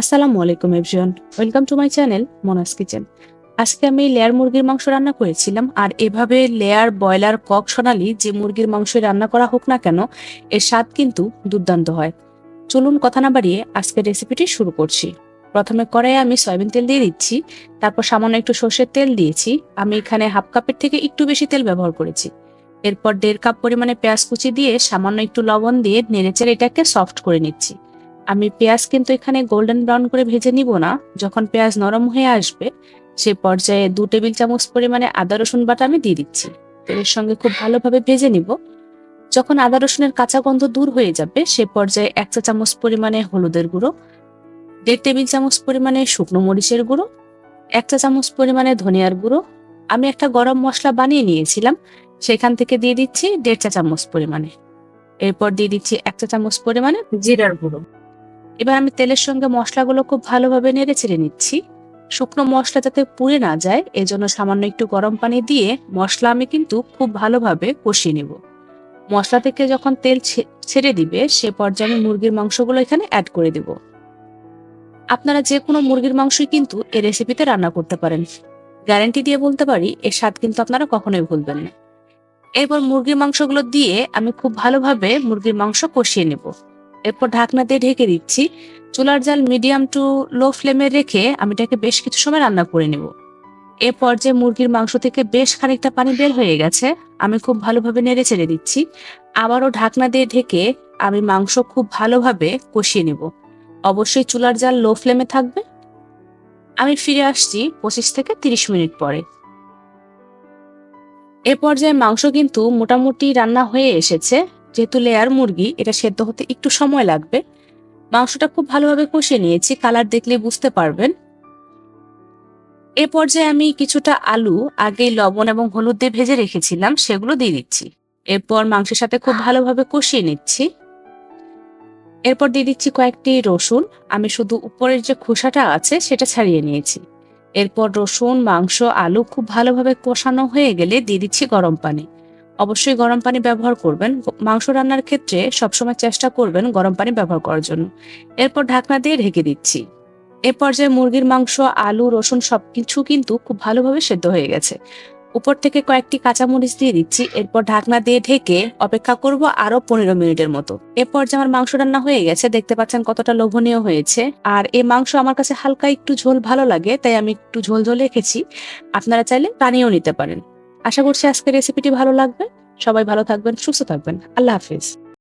আসসালামু আলাইকুম everyone welcome to my channel Mona's kitchen আজকে আমি লেয়ার মুরগির মাংস রান্না করেছিলাম, আর এভাবে লেয়ার ব্রয়লার কক সোনালি যে মুরগির মাংস রান্না করা হোক না কেন, এর স্বাদ কিন্তু দুর্দান্ত হয়। চলুন কথা না বাড়িয়ে আজকের রেসিপিটি শুরু করছি। প্রথমে কড়াইয়ে আমি সয়াবিন তেল দিয়ে দিচ্ছি, তারপর সামান্য একটু সর্ষের তেল দিয়েছি। আমি এখানে হাফ কাপের থেকে একটু বেশি তেল ব্যবহার করেছি। এরপর দেড় কাপ পরিমাণে পেঁয়াজ কুচি দিয়ে সামান্য একটু লবণ দিয়ে নেড়েচেড়ে এটাকে সফট করে নিচ্ছি। আমি পেঁয়াজ কিন্তু এখানে গোল্ডেন ব্রাউন করে ভেজে নিব না। যখন পেঁয়াজ নরম হয়ে আসবে, সে পর্যায়ে দু টেবিল চামচ পরিমাণে আদা, রসুন বাটা আমি দিয়ে দিচ্ছি। তেলের সঙ্গে খুব ভালোভাবে ভেজে নিব। যখন আদা, রসুনের কাঁচা গন্ধ দূর হয়ে যাবে, সে পর্যায়ে এক চা চামচ পরিমাণে হলুদের গুঁড়ো, দেড় টেবিল চামচ পরিমাণে শুকনো মরিচের গুঁড়ো, এক চা চামচ পরিমাণে ধনিয়ার গুঁড়ো। আমি একটা গরম মশলা বানিয়ে নিয়েছিলাম, সেখান থেকে দিয়ে দিচ্ছি দেড় চা চামচ পরিমাণে। এরপর দিয়ে দিচ্ছি এক চা চামচ পরিমাণে জিরার গুঁড়ো। এবার আমি তেলের সঙ্গে মশলাগুলো খুব ভালোভাবে নেড়ে ছেড়ে নিচ্ছি। শুকনো মশলা যাতে পুড়ে না যায়, এজন্য সামান্য একটু গরম পানি দিয়ে মশলা আমি কিন্তু খুব ভালোভাবে কষিয়ে নেব। মশলা থেকে যখন তেল ছেড়ে দিবে, সে পর্যায়ে আমি মুরগির মাংসগুলো এখানে অ্যাড করে দেব। আপনারা যে কোনো মুরগির মাংসই কিন্তু এই রেসিপিতে রান্না করতে পারেন। গ্যারেন্টি দিয়ে বলতে পারি, এর স্বাদ কিন্তু আপনারা কখনোই ভুলবেন না। এরপর মুরগির মাংসগুলো দিয়ে আমি খুব ভালোভাবে মুরগির মাংস কষিয়ে নেব। এরপর ঢাকনা দিয়ে ঢেকে দিচ্ছি। চুলার জাল মিডিয়াম টু লো ফ্লেমে রেখে আমি এটাকে বেশ কিছু সময় রান্না করে নেব। এ পর্যায়ে মুরগির মাংস থেকে বেশ খানিকটা পানি বের হয়ে গেছে, আমি খুব ভালোভাবে নেড়ে ছেড়ে দিচ্ছি। আবারও ঢাকনা দিয়ে ঢেকে আমি মাংস খুব ভালোভাবে কষিয়ে নেব। অবশ্যই চুলার জাল লো ফ্লেমে থাকবে। আমি ফিরে আসছি পঁচিশ থেকে তিরিশ মিনিট পরে। এ পর্যায়ে মাংস কিন্তু মোটামুটি রান্না হয়ে এসেছে যেহেতু লেয়ার মুরগি, এটা সেদ্ধ হতে একটু সময় লাগবে। মাংসটা খুব ভালোভাবে কষিয়ে নিয়েছি কালার দেখলে বুঝতে পারবেন। এ পর্যায়ে আমি কিছুটা আলু, আগে লবণ এবং হলুদ দিয়ে ভেজে রেখেছিলাম, সেগুলো দিয়ে দিচ্ছি। এরপর মাংসের সাথে খুব ভালোভাবে কষিয়ে নিচ্ছি। এরপর দিয়ে দিচ্ছি কয়েকটি রসুন। আমি শুধু উপরের যে খোসাটা আছে, সেটা ছাড়িয়ে নিয়েছি। এরপর রসুন, মাংস, আলু খুব ভালোভাবে কষানো হয়ে গেলে দিয়ে দিচ্ছি গরম পানি। অবশ্যই গরম পানি ব্যবহার করবেন। মাংস রান্নার ক্ষেত্রে সবসময় চেষ্টা করবেন গরম পানি ব্যবহার করার জন্য। এরপর ঢাকনা দিয়ে ঢেকে দিচ্ছি। এ পর্যায়ে মুরগির মাংস, আলু, রসুন সবকিছু কিন্তু খুব ভালোভাবে সেদ্ধ হয়ে গেছে। উপর থেকে কয়েকটি কাঁচামরিচ দিয়ে দিচ্ছি। এরপর ঢাকনা দিয়ে ঢেকে অপেক্ষা করব আরও পনেরো মিনিটের মতো। এ পর্যায়ে আমার মাংস রান্না হয়ে গেছে, দেখতে পাচ্ছেন কতটা লোভনীয় হয়েছে। আর এই মাংস আমার কাছে হালকা একটু ঝোল ভালো লাগে, তাই আমি একটু ঝোল ঝোল রেখেছি। আপনারা চাইলে পানিও নিতে পারেন। আশা করছি আজকের রেসিপিটি ভালো লাগবে। সবাই ভালো থাকবেন সুস্থ থাকবেন। আল্লাহ হাফিজ।